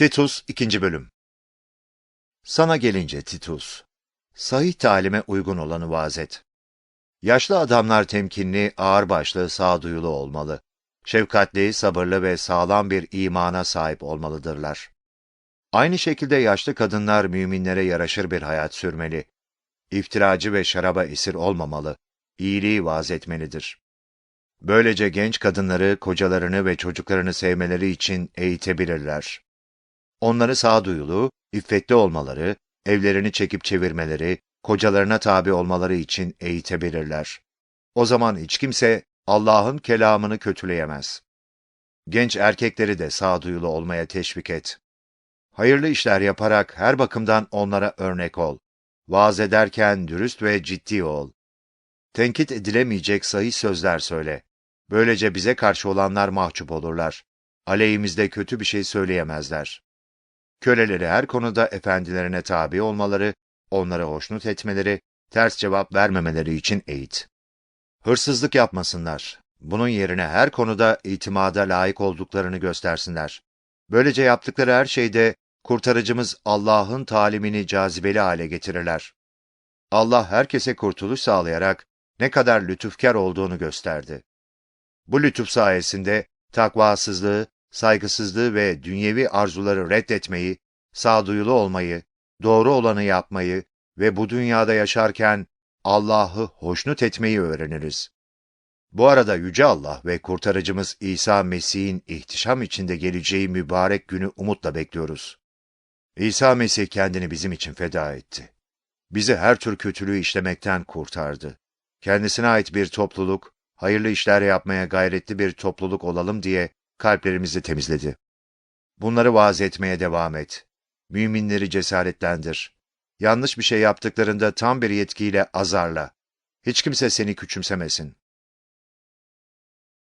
Titus 2. Bölüm Sana gelince Titus, sahih talime uygun olanı vaaz et. Yaşlı adamlar temkinli, ağırbaşlı, sağduyulu olmalı. Şefkatli, sabırlı ve sağlam bir imana sahip olmalıdırlar. Aynı şekilde yaşlı kadınlar müminlere yaraşır bir hayat sürmeli. İftiracı ve şaraba esir olmamalı. İyiliği vaaz etmelidir. Böylece genç kadınları, kocalarını ve çocuklarını sevmeleri için eğitebilirler. Onları sağduyulu, iffetli olmaları, evlerini çekip çevirmeleri, kocalarına tabi olmaları için eğitebilirler. O zaman hiç kimse Allah'ın kelamını kötüleyemez. Genç erkekleri de sağduyulu olmaya teşvik et. Hayırlı işler yaparak her bakımdan onlara örnek ol. Vaaz ederken dürüst ve ciddi ol. Tenkit edilemeyecek sahih sözler söyle. Böylece bize karşı olanlar mahcup olurlar. Aleyhimizde kötü bir şey söyleyemezler. Köleleri her konuda efendilerine tabi olmaları, onları hoşnut etmeleri, ters cevap vermemeleri için eğit. Hırsızlık yapmasınlar. Bunun yerine her konuda itimada layık olduklarını göstersinler. Böylece yaptıkları her şeyde kurtarıcımız Allah'ın talimini cazibeli hale getirirler. Allah herkese kurtuluş sağlayarak ne kadar lütufkar olduğunu gösterdi. Bu lütuf sayesinde takvasızlığı, saygısızlığı ve dünyevi arzuları reddetmeyi, sağduyulu olmayı, doğru olanı yapmayı ve bu dünyada yaşarken Allah'ı hoşnut etmeyi öğreniriz. Bu arada Yüce Allah ve Kurtarıcımız İsa Mesih'in ihtişam içinde geleceği mübarek günü umutla bekliyoruz. İsa Mesih kendini bizim için feda etti. Bizi her tür kötülüğü işlemekten kurtardı. Kendisine ait bir topluluk, hayırlı işler yapmaya gayretli bir topluluk olalım diye kalplerimizi temizledi. Bunları vaaz etmeye devam et. Müminleri cesaretlendir. Yanlış bir şey yaptıklarında tam bir yetkiyle azarla. Hiç kimse seni küçümsemesin.